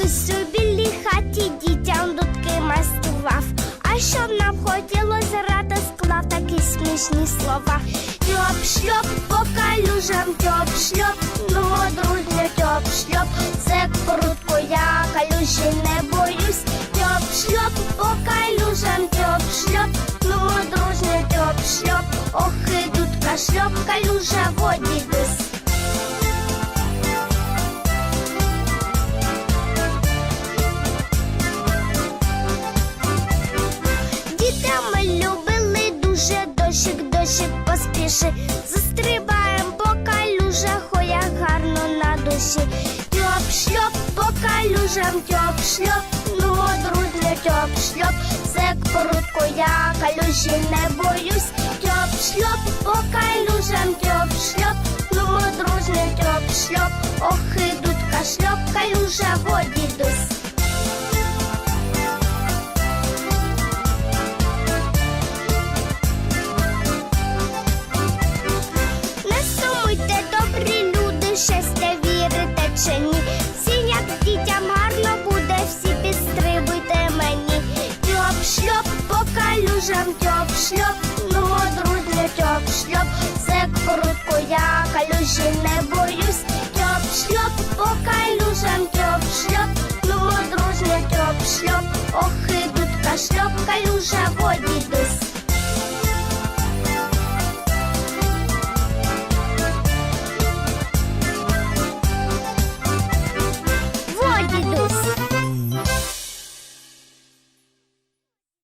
дідусь у білій хаті дітям дудки мастував, А що нам хотілося, грати, склав такі смішні слова. Тьоп шльоп по калюжам, тьоп шльоп, ну дружньо тьоп шльоп, це крутко, я калюжі не боюсь. Тьоп шльоп по калюжам, тьоп шльоп, ну дружньо тьоп шльоп, ох і дудка шльоп, калюжа водій. Поспіши. Застрибаєм по калюжах, ой, як гарно на душі. Тьоп шльоп по калюжам, тьоп шльоп, ну дружно тьоп шльоп, це прутко, я калюжі не боюсь. Тьоп шльоп по калюжам, тьоп шльоп, ну дружно тьоп шльоп, ох ідуть кашльоп, калюжа воді калюжам, тьоп шльоп, ну дружно тьоп шльоп, це крутко, я калюжі не боюсь. Тьоп шльоп по калюжам, тьоп шльоп, ну дружно тьоп шльоп, ох ідуть кашльоп, калюжа воді